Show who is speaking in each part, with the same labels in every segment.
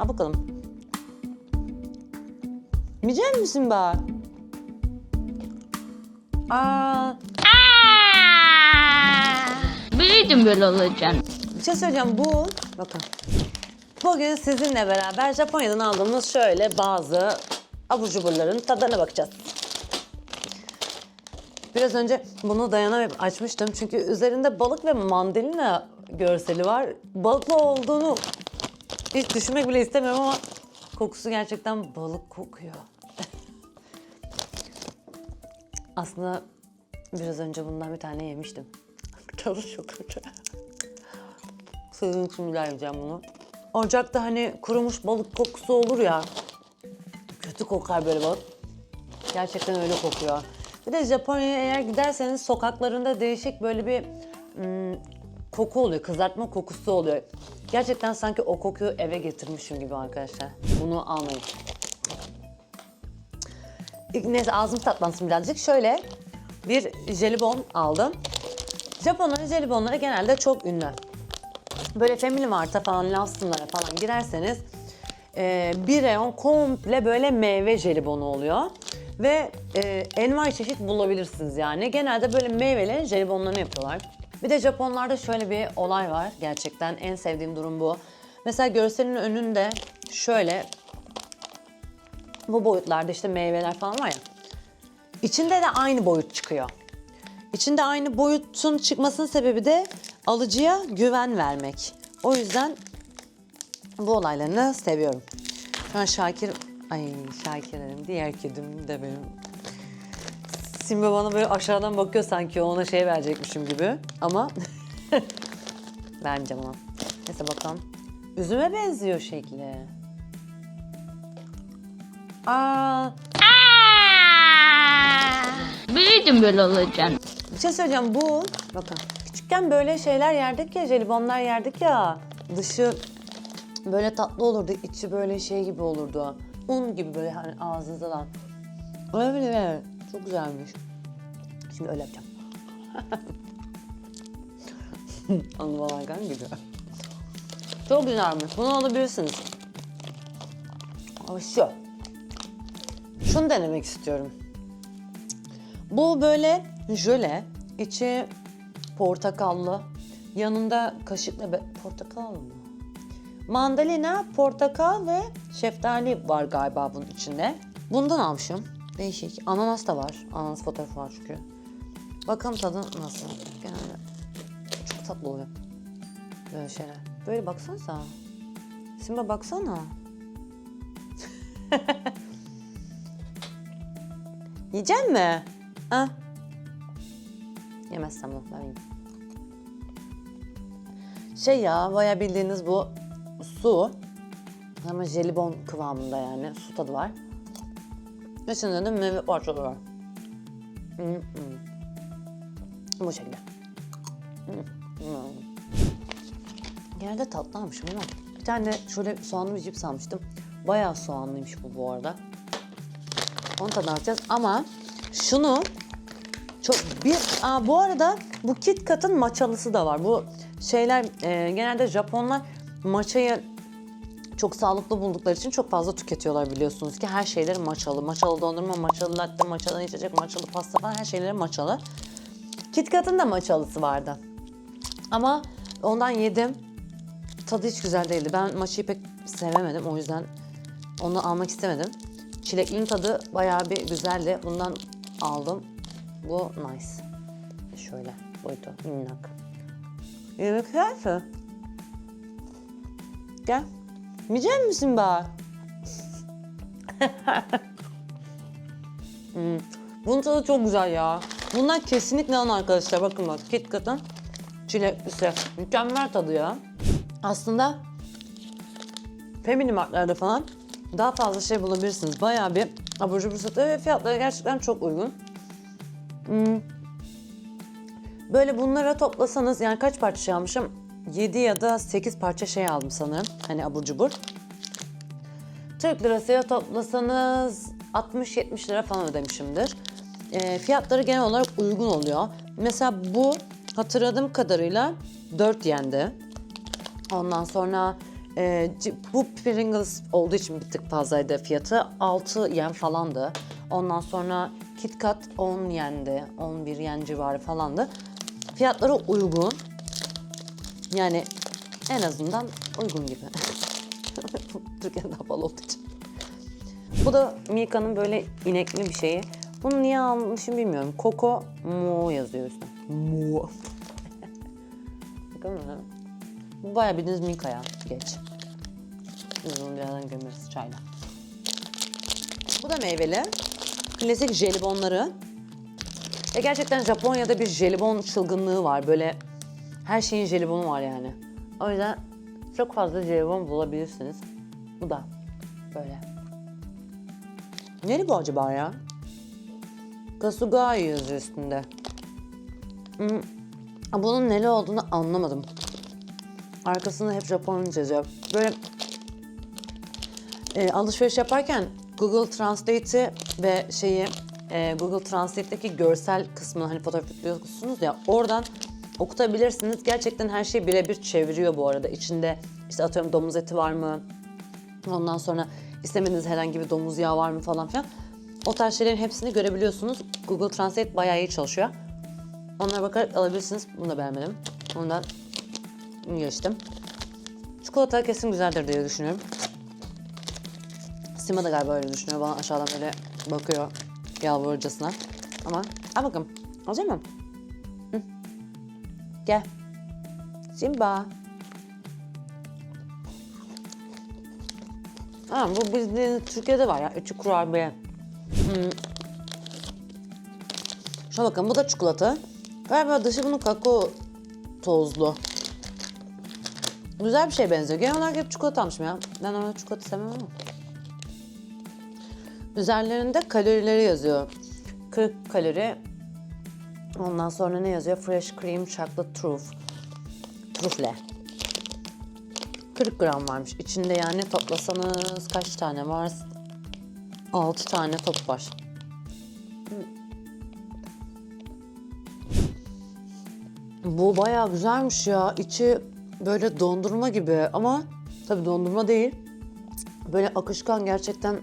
Speaker 1: Al bakalım. Yiyecek misin bak? Aa,
Speaker 2: Biliyordum böyle olacağını.
Speaker 1: bir şey söyleyeceğim. Bu, bakın. Bugün sizinle beraber Japonya'dan aldığımız şöyle bazı abur cuburların tadına bakacağız. Biraz önce bunu dayanamayıp açmıştım. Çünkü üzerinde balık ve mandalina görseli var. Balıklı olduğunu hiç düşünmek bile istemiyorum ama kokusu gerçekten balık kokuyor. Aslında biraz önce bundan bir tane yemiştim. Tadı çok kötü. Sizin için bir daha yiyeceğim bunu. Ocakta hani kurumuş balık kokusu olur ya. Kötü kokar böyle balık. Gerçekten öyle kokuyor. Bir de Japonya'ya eğer giderseniz sokaklarında değişik böyle bir ım, koku oluyor. Kızartma kokusu oluyor. Gerçekten sanki o kokuyu eve getirmişim gibi arkadaşlar. Bunu almayın. Neyse ağzım tatlansın birazcık. Şöyle bir jelibon aldım. Japonların jelibonları genelde çok ünlü. Böyle Family Mart'a falan, Lawson'lara falan girerseniz e, bir reyon komple böyle meyve jelibonu oluyor. Ve e, envai çeşit bulabilirsiniz yani. Genelde böyle meyveli jelibonlarını yapıyorlar. Bir de Japonlarda şöyle bir olay var gerçekten. En sevdiğim durum bu. Mesela görselin önünde şöyle bu boyutlarda işte meyveler falan var ya. İçinde de aynı boyut çıkıyor. İçinde aynı boyutun çıkmasının sebebi de alıcıya güven vermek. O yüzden bu olaylarını seviyorum. Şu an Şakir, ay Şakir dedim, diğer kedim de benim. Simba bana böyle aşağıdan bakıyor sanki ona şey verecekmişim gibi ama vermeyeceğim ona. Neyse bakalım. Üzüme benziyor şekli. Aa,
Speaker 2: Biliyordum böyle olacağını.
Speaker 1: Bir şey söyleyeceğim bu bakın küçükken böyle şeyler yerdik ya jelibonlar yerdik ya dışı böyle tatlı olurdu içi böyle şey gibi olurdu un gibi böyle hani ağzınızda da öyle çok güzelmiş şimdi öyle yapacağım Anlamalarken gibi çok güzelmiş bunu alabilirsiniz ama şu şunu denemek istiyorum bu böyle jöle, içi portakallı. Yanında kaşıkla be- portakal mı? Mandalina, portakal ve şeftali var galiba bunun içinde. Bundan almışım. Değişik. Ananas da var. Ananas fotoğrafı var çünkü. Bakalım tadı nasıl. Genelde çok tatlı oluyor. Böyle şeyler. Böyle baksanıza. Simba baksana. Yiyecek mi? Ha? Yemezsem yiyeyim. Şey ya bayağı bildiğiniz bu su ama jelibon kıvamında yani su tadı var. İçinde de meyve parçaları var. Hmm, hmm. Bu şekilde. Hmm, hmm. Genelde tatlı almışım ama bir tane şöyle soğanlı bir cips almıştım. Bayağı soğanlıymış bu bu arada. Onu tadına bakacağız ama şunu çok bir aa, bu arada bu Kit Kat'ın maçalısı da var. Bu şeyler e, genelde Japonlar maçayı çok sağlıklı buldukları için çok fazla tüketiyorlar biliyorsunuz ki her şeyleri maçalı. Maçalı dondurma, maçalı latte, maçalı içecek, maçalı pasta falan her şeyleri maçalı. Kit Kat'ın da maçalısı vardı. Ama ondan yedim. Tadı hiç güzel değildi. Ben maçayı pek sevemedim. O yüzden onu almak istemedim. Çileklinin tadı bayağı bir güzeldi. Bundan aldım. Bu nice. Şöyle boyutu minnak. Yemek güzel Gel. Yiyecek misin bak? hmm. Bunun tadı çok güzel ya. Bunlar kesinlikle alın arkadaşlar. Bakın bak Kit Kat'ın çileklisi. Mükemmel tadı ya. Aslında Family Mart'larda falan daha fazla şey bulabilirsiniz. Bayağı bir abur cubur satıyor ve fiyatları gerçekten çok uygun. Hmm. Böyle bunlara toplasanız yani kaç parça şey almışım? 7 ya da 8 parça şey aldım sanırım. Hani abur cubur. Türk lirasıyla toplasanız 60-70 lira falan ödemişimdir. E, fiyatları genel olarak uygun oluyor. Mesela bu hatırladığım kadarıyla 4 yendi. Ondan sonra c- bu Pringles olduğu için bir tık fazlaydı fiyatı. 6 yen falandı. Ondan sonra KitKat 10 yendi. 11 yen civarı falandı. Fiyatları uygun. Yani en azından uygun gibi. Türkiye'de daha pahalı olduğu için. Bu da Milka'nın böyle inekli bir şeyi. Bunu niye almışım bilmiyorum. Coco Mo yazıyor üstüne. Mo. Bakın mı? Bu bayağı bildiğiniz Milka ya. Geç. Biz bunu birazdan gömeriz çayla. Bu da meyveli. Klasik jelibonları. E gerçekten Japonya'da bir jelibon çılgınlığı var. Böyle her şeyin jelibonu var yani. O yüzden çok fazla jelibon bulabilirsiniz. Bu da böyle. Neli bu acaba ya? Kasugai yazıyor üstünde. Hmm. Bunun neli olduğunu anlamadım. Arkasında hep Japonca yazıyor. Böyle e, alışveriş yaparken Google Translate'i ve şeyi e, Google Translate'deki görsel kısmını hani fotoğraf yüklüyorsunuz ya oradan okutabilirsiniz. Gerçekten her şeyi birebir çeviriyor bu arada. İçinde işte atıyorum domuz eti var mı? Ondan sonra istemediğiniz herhangi bir domuz yağı var mı falan filan. O tarz şeylerin hepsini görebiliyorsunuz. Google Translate bayağı iyi çalışıyor. Onlara bakarak alabilirsiniz. Bunu da beğenmedim. Ondan geçtim. Çikolata kesin güzeldir diye düşünüyorum. Sima da galiba öyle düşünüyor. Bana aşağıdan böyle bakıyor yalvarırcasına. Ama al bakalım. Alacak mısın? Gel. Simba. Ha, bu bildiğiniz Türkiye'de var ya. Üçü kurabiye. Hmm. Şuna bakın bu da çikolata. Galiba dışı bunun kakao tozlu. Güzel bir şey benziyor. Genel olarak hep çikolata almışım ya. Ben ama çikolata sevmem ama. Üzerlerinde kalorileri yazıyor. 40 kalori. Ondan sonra ne yazıyor? Fresh cream chocolate truff. Trufle. 40 gram varmış. İçinde yani toplasanız kaç tane var? 6 tane top var. Bu bayağı güzelmiş ya. İçi böyle dondurma gibi ama tabii dondurma değil. Böyle akışkan gerçekten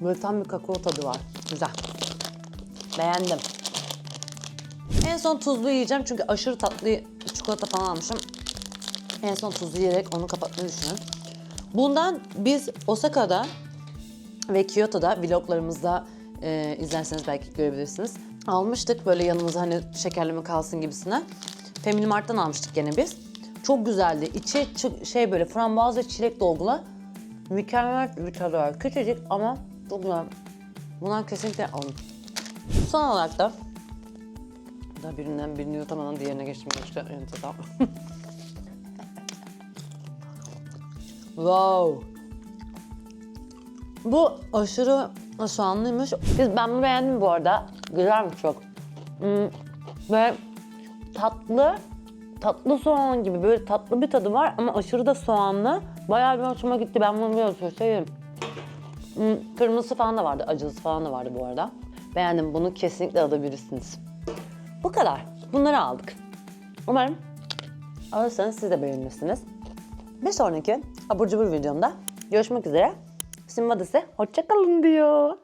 Speaker 1: böyle tam bir kakao tadı var. Güzel. Beğendim. En son tuzlu yiyeceğim çünkü aşırı tatlı çikolata falan almışım. En son tuzlu yiyerek onu kapatmayı düşünüyorum. Bundan biz Osaka'da ve Kyoto'da vloglarımızda e, izlerseniz belki görebilirsiniz. Almıştık böyle yanımıza hani şekerleme kalsın gibisine. Family Mart'tan almıştık gene biz. Çok güzeldi. İçi şey böyle frambuaz ve çilek dolgulu. Mükemmel bir tadı var. Küçücük ama çok güzel. Bundan kesinlikle alın. Son olarak da da birinden birini yutamadan diğerine geçtim. İşte enteresan. wow. Bu aşırı soğanlıymış. Biz ben bunu beğendim bu arada. Güzelmiş çok. Hmm, ve tatlı, tatlı soğan gibi böyle tatlı bir tadı var ama aşırı da soğanlı. Bayağı bir hoşuma gitti. Ben bunu biraz söyleyeyim. Hmm, kırmızısı falan da vardı, acılısı falan da vardı bu arada. Beğendim. Bunu kesinlikle alabilirsiniz. Bu kadar. Bunları aldık. Umarım alırsanız siz de beğenirsiniz. Bir sonraki abur cubur videomda görüşmek üzere. Da size hoşçakalın diyor.